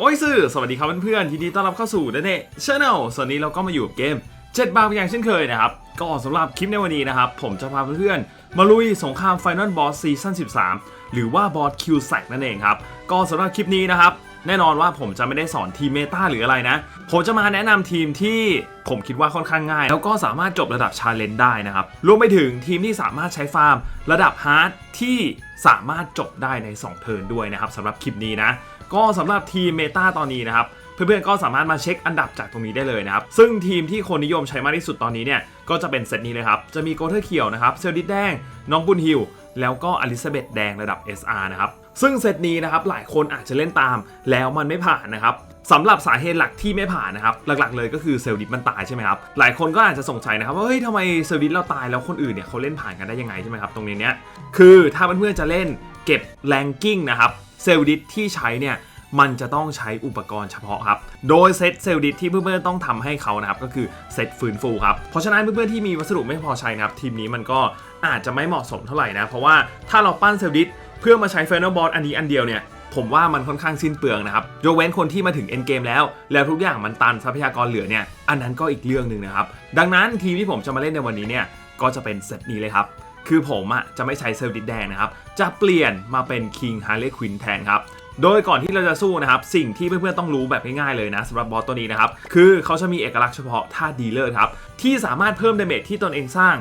โอ้ยสื่อสวัสดีครับเพื่อนๆยินดีต้อนรับเข้าสู่เดเน่ชาแนลส่วนนี้เราก็มาอยู่กับเกม7บาทอย่างเช่นเคยนะครับ ก็สำหรับคลิปในวันนี้นะครับ ผมจะพาเพื่อนๆ มาลุยสงคราม Final Boss ซีซั่น13 หรือว่าบอสคิวแซกนั่นเองครับ ก็สำหรับคลิปนี้นะครับ แน่นอนว่าผมจะไม่ได้สอนทีมเมตาหรืออะไรนะ ผมจะมาแนะนำทีมที่ผมคิดว่าค่อนข้างง่าย แล้วก็สามารถจบระดับชาเลนจ์ได้นะครับรวมไปถึงทีมที่สามารถใช้ฟาร์ม ระดับฮาร์ดที่สามารถจบได้ใน 2 เทิร์นด้วยนะครับสำหรับคลิปนี้นะ ก็สำหรับทีมเมตาตอนนี้นะครับเพื่อนๆก็สามารถมาเช็คอันดับจากตรงนี้ได้เลยนะครับ ซึ่งทีมที่คนนิยมใช้มากที่สุดตอนนี้เนี่ยก็จะเป็นเซตนี้เลยครับ จะมีโกเทอร์เขียวนะครับ เซลดิสแดง น้องบุญฮิว แล้วก็อลิซาเบธแดงระดับ SR นะครับ ซึ่งเซตนี้นะครับหลายคนอาจจะเล่นตามแล้วมันไม่ผ่านนะครับสำหรับสาเหตุหลักที่ไม่ผ่านนะครับ หลักๆเลยก็คือเซลดิสมันตายใช่ไหมครับ หลายคนก็อาจจะสงสัยนะครับว่าเฮ้ยทำไมเซลดิสเราตายแล้วคนอื่นเนี่ยเขาเล่นผ่านกันได้ยังไงใช่ไหมครับตรงนี้เนี่ยคือถ้าเพื่อนๆจะเล่นเก็บแรงกิ้งนะครับ เซลล์ดิสที่ใช้เนี่ยมันจะต้องใช้อุปกรณ์เฉพาะครับ โดยเซตเซลล์ดิสที่เพื่อนๆต้องทำให้เขานะครับก็คือเซตฟื้นฟูครับ เพราะฉะนั้นเพื่อนๆที่มีวัสดุไม่พอใช้นะครับทีมนี้มันก็อาจจะไม่เหมาะสมเท่าไหร่นะ เพราะว่าถ้าเราปั้นเซลล์ดิสเพื่อมาใช้ไฟนอลบอสอันนี้อันเดียวเนี่ยผมว่ามันค่อนข้างสิ้นเปลืองนะครับยกเว้นคนที่มาถึงเอ็นเกมแล้ว แล้วทุกอย่างมันตันทรัพยากรเหลือเนี่ยอันนั้นก็อีกเรื่องหนึ่งนะครับดังนั้นทีมที่ผมจะมาเล่นในวันนี้เนี่ยก็จะเป็นเซตนี้เลยครับ คือผมอะจะไม่ใช้เซลล์ดิสแดงนะครับ จะเปลี่ยนมาเป็น King Harley Quinn แทนครับ โดยก่อนที่เราจะสู้นะครับ สิ่งที่เพื่อนๆต้องรู้แบบง่ายๆเลยนะสำหรับบอสตัวนี้นะครับ คือเขาจะมีเอกลักษณ์เฉพาะท่าดีเลอร์ครับ ที่สามารถเพิ่มดาเมจที่ตนเองสร้าง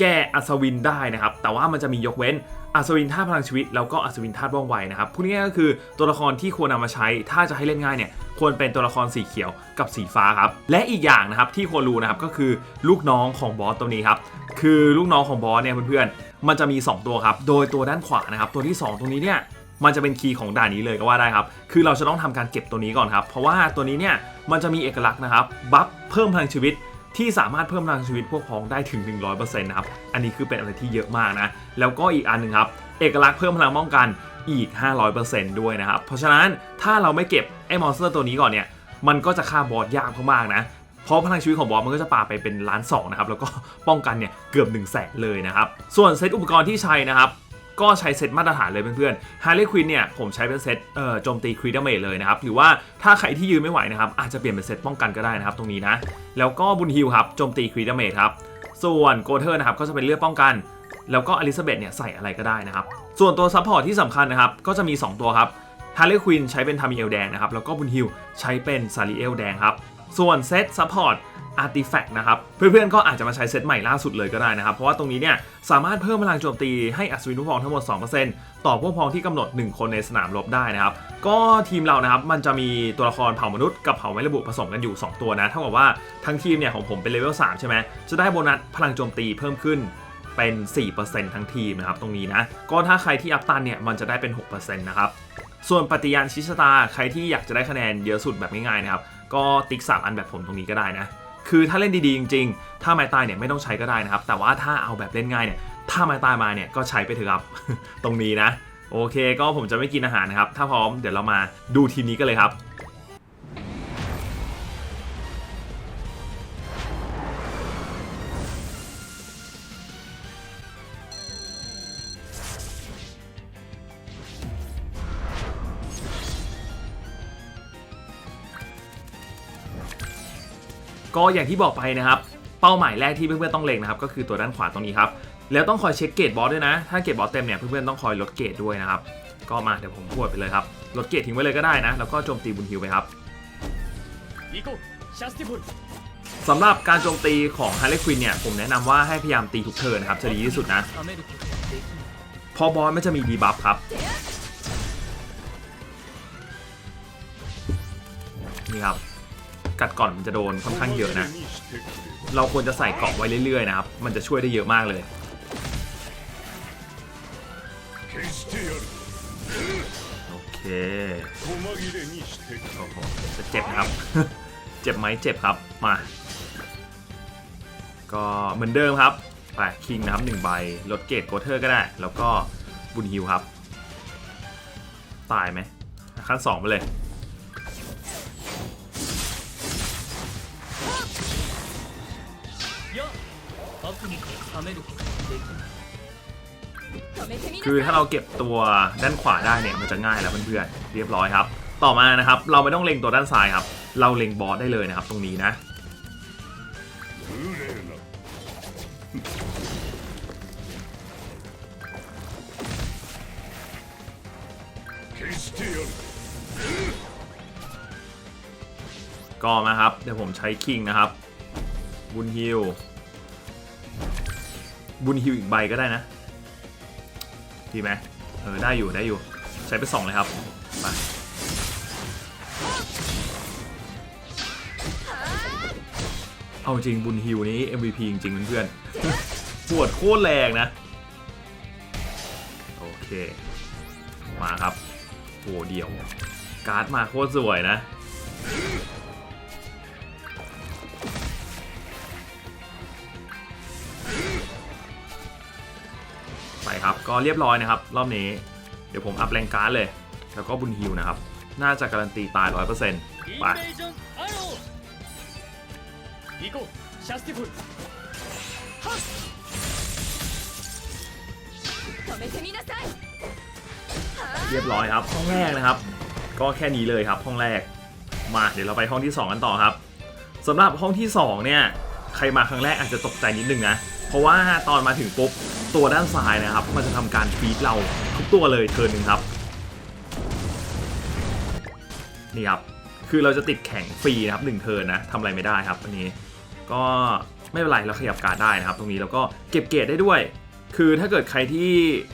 แก้อัศวินได้นะครับ แต่ว่ามันจะมียกเว้นอัศวินท่าตุพลังชีวิตแล้วก็อัศวินท่าตุว่องไวนะครับพูดง่ายก็คือตัวละครที่ควรนำมาใช้ ถ้าจะให้เล่นง่ายเนี่ยควรเป็นตัวละครสีเขียวกับสีฟ้าครับ และอีกอย่างนะครับที่ควรรู้นะครับก็คือลูกน้องของบอสตัวนี้ครับ คือลูกน้องของบอสเนี่ยเพื่อนๆ มันจะมี 2 ตัวครับ โดยตัวด้านขวานะครับ ตัวที่ 2 ตรงนี้เนี่ย มันจะเป็นคีย์ของด่านนี้เลยก็ว่าได้ครับ คือเราจะต้องทำการเก็บตัวนี้ก่อนครับ เพราะว่าตัวนี้เนี่ย มันจะมีเอกลักษณ์นะครับ บัฟเพิ่มพลังชีวิตที่สามารถเพิ่มพลังชีวิตพวกพ้องได้ถึง 100%นะครับ อันนี้คือเป็นอะไรที่เยอะมากนะ แล้วก็อีกอันหนึ่งครับ เอกลักษณ์เพิ่มพลังป้องกันอีก 500%ด้วยนะครับ เพราะฉะนั้นถ้าเราไม่เก็บไอ้มอนสเตอร์ตัวนี้ก่อนเนี่ย มันก็จะฆ่าบอสยากมากๆนะ เพราะพลังชีวิตของบอสมันก็จะปาไปเป็นล้านสองนะครับแล้วก็ป้องกันเนี่ยเกือบ1นึ่งแสนเลยนะครับส่วนเซตอุปกรณ์ที่ใช้นะครับก็ใช้เซตมาตรฐานเลยเพื่อนๆ Harley Quinn เนี่ยผมใช้เป็นเซตเอ่อโจมตีครีดเมจเลยนะครับ หรือว่าถ้าใครที่ยืนไม่ไหวนะครับอาจจะเปลี่ยนเป็นเซตป้องกันก็ได้นะครับตรงนี้นะ แล้วก็บุญฮิลครับโจมตีครีดเมจครับส่วนโกเทอร์นะครับก็จะเป็นเลือดป้องกัน แล้วก็อลิซาเบธเนี่ยใส่อะไรก็ได้นะครับ ส่วนตัวซัพพอร์ตที่สำคัญนะครับก็จะมี 2 ตัวครับ Harley Quinn ใช้เป็นทามิเอลแดงนะครับแล้วก็บุญฮิลใช้เป็นซาริเอลแดงครับ ส่วนเซตซัพพอร์ตอาร์ติแฟกต์นะครับ เพื่อนๆ ก็อาจจะมาใช้เซตใหม่ล่าสุดเลยก็ได้นะครับ เพราะว่าตรงนี้เนี่ย สามารถเพิ่มพลังโจมตีให้อัศวินผู้พองทั้งหมด 2%ต่อพวกพองที่กำหนด 1 คนในสนามรบได้นะครับ ก็ทีมเรานะครับมันจะมีตัวละครเผ่ามนุษย์กับเผ่าไม่ระบุผสมกันอยู่ 2 ตัวนะเท่ากับว่าทั้งทีมเนี่ยของผมเป็นเลเวล3ใช่ไหมจะได้โบนัสพลังโจมตีเพิ่มขึ้นเป็น 4%ทั้งทีมนะครับตรงนี้นะก็ถ้าใครที่อัพตันเนี่ยมันจะได้เป็น 6%นะครับส่วนปฏิญาณชิชตาใครที่อยากจะได้คะแนนเยอะสุดแบบง่ายๆนะครับ ก็ติ๊กสามอันแบบผมตรงนี้ก็ได้นะ คือถ้าเล่นดีๆจริงๆ ถ้าไม้ตายเนี่ยไม่ต้องใช้ก็ได้นะครับ แต่ว่าถ้าเอาแบบเล่นง่ายเนี่ย ถ้าไม้ตายมาเนี่ยก็ใช้ไปเถอะครับ ตรงนี้นะ โอเค ก็ผมจะไม่กินอาหารนะครับ ถ้าพร้อมเดี๋ยวเรามาดูทีมนี้กันเลยครับ ก็อย่างที่บอกไปนะครับ เป้าหมายแรกที่เพื่อนๆต้องเล็งนะครับก็คือตัวด้านขวาตรงนี้ครับแล้วต้องคอยเช็คเกรดบอสด้วยนะ ถ้าเกรดบอสเต็มเนี่ยเพื่อนๆต้องคอยลดเกรดด้วยนะครับ ก็มาเดี๋ยวผมพูดไปเลยครับ ลดเกรดทิ้งไว้เลยก็ได้นะ แล้วก็โจมตีบุญฮิวไปครับสำหรับการโจมตีของฮาร์เลควินเนี่ยผมแนะนำว่าให้พยายามตีทุกเทิร์นครับจะดีที่สุดนะ พอบอสไม่จะมีดีบัฟครับ นี่ครับ กัดก่อนมันจะโดนค่อนข้างเยอะนะ เราควรจะใส่เกาะไว้เรื่อยๆนะครับ มันจะช่วยได้เยอะมากเลยโอเคโอ้โหจะเจ็บครับ เจ็บไหมเจ็บครับมา ก็เหมือนเดิมครับไปคิงนะครับหนึ่งใบลดเกตโกเทอร์ก็ได้ แล้วก็บุญฮิวครับ ตายไหมขั้นสองไปเลย คือถ้าเราเก็บตัวด้านขวาได้เนี่ยมันจะง่ายแล้วเพื่อนๆเรียบร้อยครับ ต่อมานะครับ เราไม่ต้องเล็งตัวด้านซ้ายครับ เราเล็งบอสได้เลยนะครับ ตรงนี้นะก็มาครับ เดี๋ยวผมใช้คิงนะครับ บุญฮิล บุญฮิวอีกใบก็ได้นะ ดีไหมเออได้อยู่ได้อยู่ ใช้ไปสองเลยครับมาเอาจริงบุญฮิวนี้ MVP จริงๆเพื่อนๆปวดโคตรแรงนะ โอเค มาครับโอ้เดี่ยว การ์ดมาโคตรสวยนะ ก็เรียบร้อยนะครับ รอบนี้ เดี๋ยวผมอัพแรงการ์ดเลย แล้วก็บุญฮิวนะครับ น่าจะการันตีตาย 100%ไปเรียบร้อยครับห้องแรกนะครับ ก็แค่นี้เลยครับห้องแรกมาเดี๋ยวเราไปห้องที่ 2 กันต่อครับสำหรับห้องที่ 2 เนี่ย ใครมาครั้งแรกอาจจะตกใจนิดนึงนะ เพราะว่าตอนมาถึงปุ๊บตัวด้านซ้ายนะครับ มันจะทำการฟีดเราทุกตัวเลยเทิร์นหนึ่งครับนี่ครับคือเราจะติดแข่งฟรีนะครับหนึ่งเทิร์นนะทำอะไรไม่ได้ครับอันนี้ก็ไม่เป็นไรเราขยับการได้นะครับ ตรงนี้แล้วก็เก็บเกรดได้ด้วย คือถ้าเกิดใครที่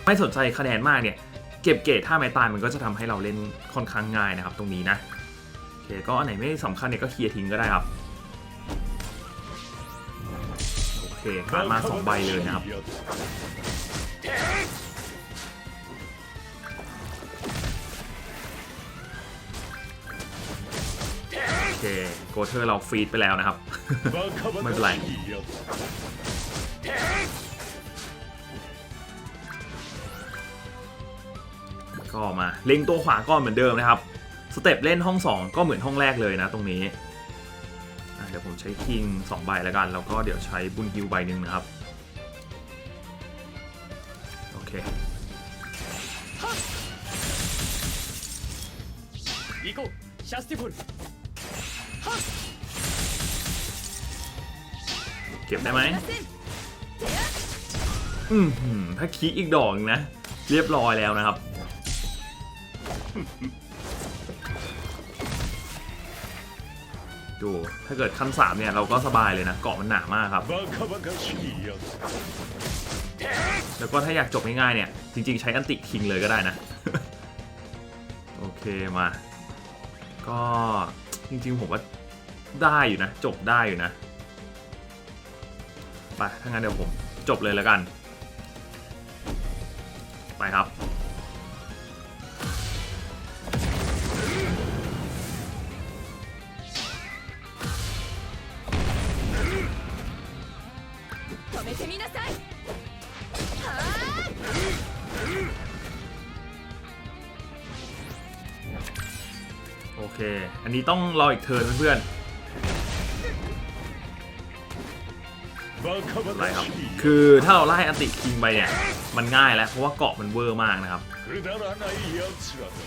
ไม่สนใจคะแนนมากเนี่ยเก็บเกรดท่าไม้ตายมันก็จะทำให้เราเล่นค่อนข้างง่ายนะครับ ตรงนี้นะโอเคก็อันไหนไม่สำคัญเนี่ยก็เคลียร์ทิ้งก็ได้ครับ เคผ่านมาสองใบเลยนะครับโอเคโกเธอร์เราฟีดไปแล้วนะครับ ไม่เป็นไรก็มาเล็งตัวขวาก็เหมือนเดิมนะครับ สเต็ปเล่นห้อง 2 ก็เหมือนห้องแรกเลยนะตรงนี้ เดี๋ยวผมใช้คิง2ใบแล้วกัน แล้วก็เดี๋ยวใช้บุญฮิวใบหนึ่งนะครับโอเค 行こうシャスティフル เก็บได้ไหม ません อืมหืมถ้าคีอีกดอกหนึ่งนะ เรียบร้อยแล้วนะครับ ูถ้าเกิดขั้นสามเนี่ยเราก็สบายเลยนะเกาะมันหนามากครับ แล้วก็ถ้าอยากจบง่ายๆเนี่ย จริงๆ ใช้อันติทิ้งเลยก็ได้นะ โอเคมา ก็จริงๆ ผมว่าได้อยู่นะ จบได้อยู่นะไปถ้างั้นเดี๋ยวผมจบเลยแล้วกัน ไปครับ みなさい โอเค อันนี้ต้องรออีกเทิร์นเพื่อน バカ ๆอะไร バ ครับ カしいや คือถ้าเราไล่อันติคิงไปเนี่ย มันง่ายแล้ว เพราะว่าเกาะมันเวอร์มากนะครับ つくだらないやつらだ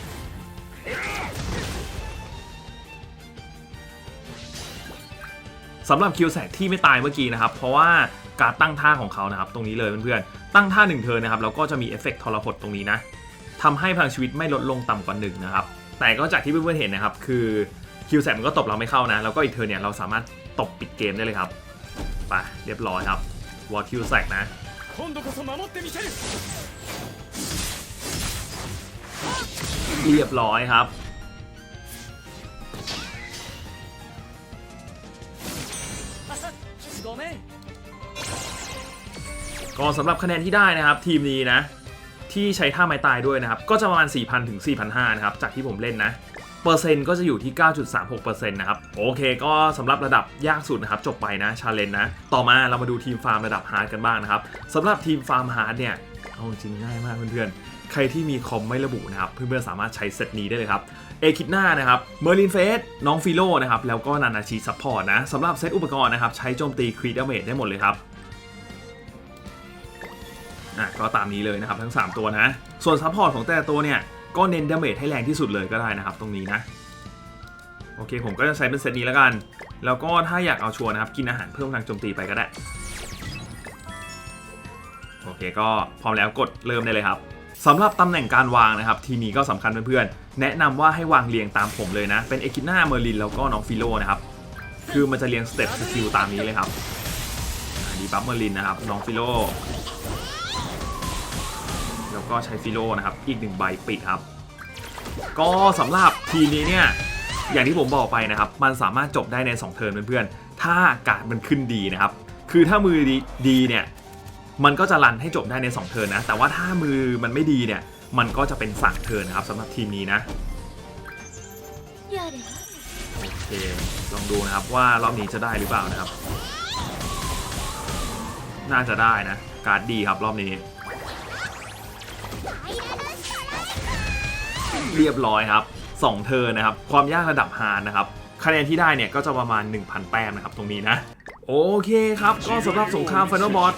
สำหรับคิวแสกที่ไม่ตายเมื่อกี้นะครับ เพราะว่า การตั้งท่าของเขานะครับ ตรงนี้เลยเพื่อนๆ ตั้งท่าหนึ่งเทิร์นนะครับแล้วก็จะมีเอฟเฟกต์ทรหดตรงนี้นะทำให้พลังชีวิตไม่ลดลงต่ำกว่าหนึ่งนะครับ แต่ก็จากที่เพื่อนๆเห็นนะครับ คือคิวแสกมันก็ตบเราไม่เข้านะ แล้วก็อีกเทิร์นเนี่ยเราสามารถตบปิดเกมได้เลยครับไปเรียบร้อยครับวอลคิวแสกนะ 今度こそ守ってみせる เรียบร้อยครับ ごめん ก็สำหรับคะแนนที่ได้นะครับทีมนี้นะ ที่ใช้ท่าไม้ตายด้วยนะครับ ก็จะประมาณ 4,000 ถึง 4,500 นะครับ จากที่ผมเล่นนะ เปอร์เซ็นต์ก็จะอยู่ที่ 9.36%นะครับ โอเค ก็สำหรับระดับยากสุดนะครับ จบไปนะชาเลนจ์นะ ต่อมาเรามาดูทีมฟาร์มระดับฮาร์ดกันบ้างนะครับสำหรับทีมฟาร์มฮาร์ดเนี่ยเอาจริงง่ายมากเพื่อนๆ ใครที่มีคอมไม่ระบุนะครับ เพื่อนๆสามารถใช้เซตนี้ได้เลยครับเอคิดหน้านะครับเมอร์ลินเฟสน้องฟิโลนะครับแล้วก็นานาชิซัพพอร์ตนะสำหรับเซตอุปกรณ์นะครับใช้โจมตีครีดเมจได้หมดเลยครับ อะก็ตามนี้เลยนะครับทั้ง 3 ตัวนะ ส่วนซัพพอร์ตของแต่ละตัวเนี่ย ก็เน้นดาเมจให้แรงที่สุดเลยก็ได้นะครับ ตรงนี้นะ โอเคผมก็จะใช้เป็นเซตนี้แล้วกัน แล้วก็ถ้าอยากเอาชัวร์นะครับ กินอาหารเพิ่มพลังโจมตีไปก็ได้ โอเคก็พร้อมแล้วกดเริ่มได้เลยครับสำหรับตำแหน่งการวางนะครับ ทีนี้ก็สำคัญเพื่อนๆ แนะนำว่าให้วางเรียงตามผมเลยนะ เป็นเอคิน่าเมอร์ลินแล้วก็น้องฟิโลนะครับ คือมันจะเรียงสเต็ปสกิลตามนี้เลยครับดีบัฟเมอร์ลินนะครับ น้องฟิโล ก็ใช้ฟิโลนะครับ อีกหนึ่งใบปิดครับ ก็สำหรับทีนี้เนี่ย อย่างที่ผมบอกไปนะครับ มันสามารถจบได้ใน 2 เทิร์นเพื่อนๆ ถ้าการมันขึ้นดีนะครับ คือถ้ามือดีดีเนี่ยมันก็จะรันให้จบได้ใน 2 เทิร์นนะ แต่ว่าถ้ามือมันไม่ดีเนี่ย มันก็จะเป็น3เทิร์นนะครับสำหรับทีมนี้นะ โอเค ลองดูนะครับว่ารอบนี้จะได้หรือเปล่านะครับ น่าจะได้นะ การ์ดดีครับรอบนี้ เรียบร้อยครับ 2เทิร์นนะครับ ความยากระดับฮาร์ดนะครับ คะแนนที่ได้เนี่ยก็จะประมาณ 1,000 แต้มนะครับตรงนี้นะ โอเคครับ ก็สำหรับสงคราม Final b o s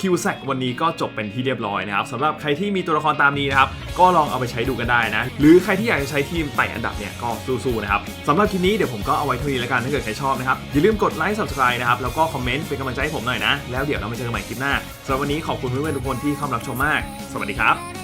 คิวแซกวันนี้ก็จบเป็นที่เรียบร้อยนะครับสำหรับใครที่มีตัวละครตามนี้นะครับ ก็ลองเอาไปใช้ดูกันได้นะ หรือใครที่อยากจะใช้ทีมไต่อันดับเนี่ยก็สู้ๆนะครับสำหรับคลิปนี้เดี๋ยวผมก็เอาไว้เท่านี้แล้วกันถ้าเกิดใครชอบนะครับ อย่าลืมกดไลค์ subscribe นะครับ แล้วก็คอมเมนต์เป็นกำลังใจให้ผมหน่อยนะ แล้วเดี๋ยวเรามาเจอกันใหม่คลิปหน้าสำหรับวันนี้ขอบคุณเพื่อนๆทุกคนที่เข้ารับชมมาก สวัสดีครับ